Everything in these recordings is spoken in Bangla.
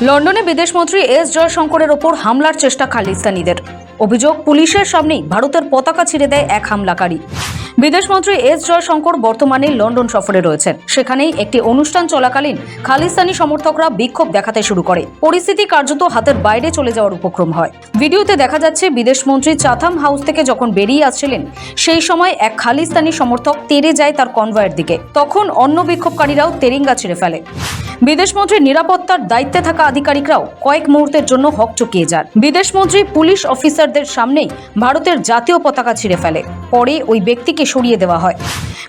লন্ডনে বিদেশমন্ত্রী এস জয়শঙ্করের ওপর হামলার চেষ্টা খালিস্তানিদের। অভিযোগ, পুলিশের সামনেই ভারতের পতাকা ছিঁড়ে দেয় এক হামলাকারী। বিদেশমন্ত্রী এস জয়শঙ্কর বর্তমানে লন্ডন সফরে রয়েছেন। সেখানেই একটি অনুষ্ঠান চলাকালীন খালিস্তানি সমর্থকরা বিক্ষোভ দেখাতে শুরু করে। পরিস্থিতি কার্যত হাতের বাইরে চলে যাওয়ার উপক্রম হয়। ভিডিওতে দেখা যাচ্ছে, বিদেশমন্ত্রী চাথাম হাউস থেকে যখন বেরিয়ে আসছিলেন, সেই সময় এক খালিস্তানি সমর্থক তেড়ে যায় তার কনভয়ের দিকে। তখন অন্য বিক্ষোভকারীরাও তেরিঙ্গা ছিঁড়ে ফেলে। বিদেশমন্ত্রীর নিরাপত্তার দায়িত্বে থাকা আধিকারিকরাও কয়েক মুহূর্তের জন্য হকচকিয়ে যান। বিদেশমন্ত্রী পুলিশ অফিসারদের সামনেই ভারতের জাতীয় পতাকা ছিঁড়ে ফেলে। পরে ওই ব্যক্তিকে সরিয়ে দেওয়া হয়।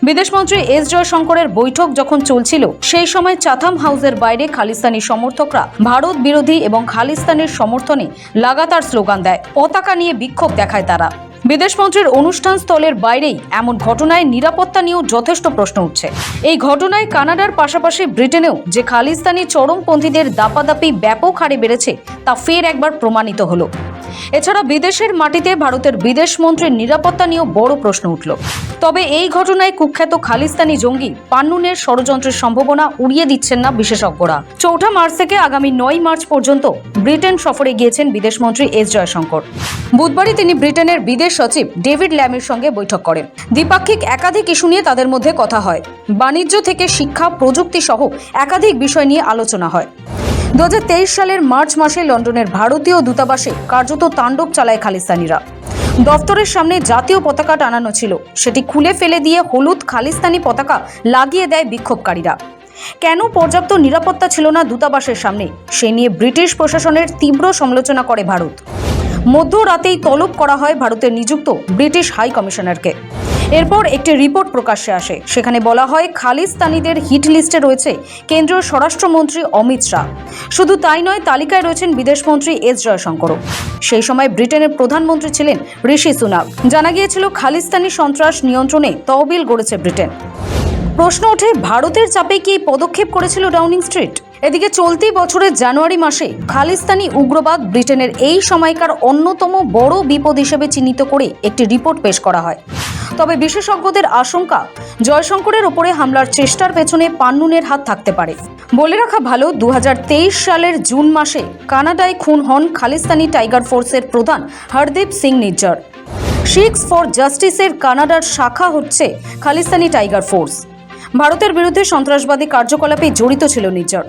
বিদেশমন্ত্রী এস জয়শঙ্করের বৈঠক যখন চলছিল, সেই সময় চাথাম হাউসের বাইরে খালিস্তানি সমর্থকরা ভারত বিরোধী এবং খালিস্তানের সমর্থনে লাগাতার স্লোগান দেয়, পতাকা নিয়ে বিক্ষোভ দেখায় তারা। বিদেশমন্ত্রীর অনুষ্ঠান স্থলের বাইরেই এমন ঘটনায় নিরাপত্তা নিয়েও যথেষ্ট প্রশ্ন উঠছে। এই ঘটনায় কানাডার পাশাপাশি ব্রিটেনেও যে খালিস্তানি চরমপন্থীদের দাপাদাপি ব্যাপক হারে বেড়েছে, তা ফের একবার প্রমাণিত হলো। এছাড়া বিদেশের মাটিতে ভারতের বিদেশমন্ত্রীর নিরাপত্তা নিয়েও বড় প্রশ্ন উঠল। তবে এই ঘটনায় কুখ্যাত খালিস্তানি জঙ্গি পান্নুনের ষড়যন্ত্রের সম্ভাবনা উড়িয়ে দিচ্ছেন না বিশেষজ্ঞরা। চৌঠা মার্চ থেকে আগামী নয় মার্চ পর্যন্ত ব্রিটেন সফরে গিয়েছেন বিদেশমন্ত্রী এস জয়শঙ্কর। বুধবারই তিনি ব্রিটেনের বিদেশ সচিব ডেভিড ল্যামের সঙ্গে বৈঠক করেন। দ্বিপাক্ষিক একাধিক ইস্যু নিয়ে তাদের মধ্যে কথা হয়। বাণিজ্য থেকে শিক্ষা প্রযুক্তি সহ একাধিক বিষয় নিয়ে আলোচনা হয়। দু হাজার তেইশ সালের মার্চ মাসে লন্ডনের ভারতীয় দূতাবাসে কার্যত তাণ্ডব চালায় খালিস্তানিরা। দফতরের সামনে জাতীয় পতাকা টানানো ছিল। সেটি খুলে ফেলে দিয়ে হলুদ খালিস্তানি পতাকা লাগিয়ে দেয় বিক্ষোভকারীরা। কেন পর্যাপ্ত নিরাপত্তা ছিল না দূতাবাসের সামনে? সে নিয়ে ব্রিটিশ প্রশাসনের তীব্র সমালোচনা করে ভারত। মধ্যরাতেই তলব করা হয় ভারতের নিযুক্ত ব্রিটিশ হাই কমিশনারকে। এরপর একটি রিপোর্ট প্রকাশ্যে আসে। সেখানে বলা হয়, খালিস্তানিদের হিট লিস্টে রয়েছে কেন্দ্রীয় স্বরাষ্ট্রমন্ত্রী অমিত শাহ। শুধু তাই নয়, তালিকায় রয়েছেন বিদেশমন্ত্রী এস জয়শঙ্করও। সেই সময় ব্রিটেনের প্রধানমন্ত্রী ছিলেন ঋষি সুনাক। জানা গিয়েছিল, খালিস্তানি সন্ত্রাস নিয়ন্ত্রণে তহবিল গড়েছে ব্রিটেন। প্রশ্ন ওঠে, ভারতের চাপে কি পদক্ষেপ করেছিল ডাউনিং স্ট্রিট? এদিকে চলতি বছরের জানুয়ারি মাসে খালিস্তানি উগ্রবাদ ব্রিটেনের এই সময়কার অন্যতম বড় বিপদ হিসেবে চিহ্নিত করে একটি রিপোর্ট পেশ করা হয়। তবে বিশেষজ্ঞদের আশঙ্কা, জয়শঙ্করের ওপরে হামলার চেষ্টার পেছনে পান্নুনের হাত থাকতে পারে। বলে রাখা ভালো, দুহাজার তেইশ সালের জুন মাসে কানাডায় খুন হন খালিস্তানি টাইগার ফোর্সের প্রধান হরদীপ সিং নিজ্জর। শিখস ফর জাস্টিসের কানাডার শাখা হচ্ছে খালিস্তানি টাইগার ফোর্স। ভারতের বিরুদ্ধে সন্ত্রাসবাদী কার্যকলাপে জড়িত ছিল নির্জর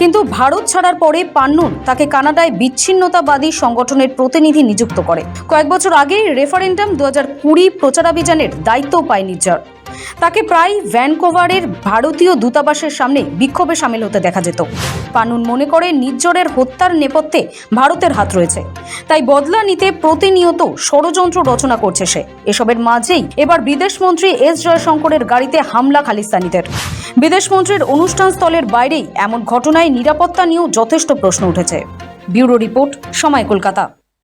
কিন্তু ভারত ছাড়ার পরে পান্নুন তাকে কানাডায় বিচ্ছিন্নতাবাদী সংগঠনের প্রতিনিধি নিযুক্ত করে। কয়েক বছর আগে রেফারেন্ডাম দু হাজার কুড়ি প্রচারাভিযানের দায়িত্ব পায় নির্জর তাকে প্রায় ভ্যানকোভারের ভারতীয় দূতাবাসের সামনে বিক্ষোভে সামিল হতে দেখা যেত। পানুন মনে করে নির্জরের হত্যার নেপথ্যে ভারতের হাত রয়েছে। তাই বদলা নিতে প্রতিনিয়ত ষড়যন্ত্র রচনা করছে সে। এসবের মাঝেই এবার বিদেশমন্ত্রী এস জয়শঙ্করের গাড়িতে হামলা খালিস্তানিদের। বিদেশমন্ত্রীর অনুষ্ঠান স্থলের বাইরেই এমন ঘটনায় নিরাপত্তা নিয়েও যথেষ্ট প্রশ্ন উঠেছে। ব্যুরো রিপোর্ট সময় কলকাতা।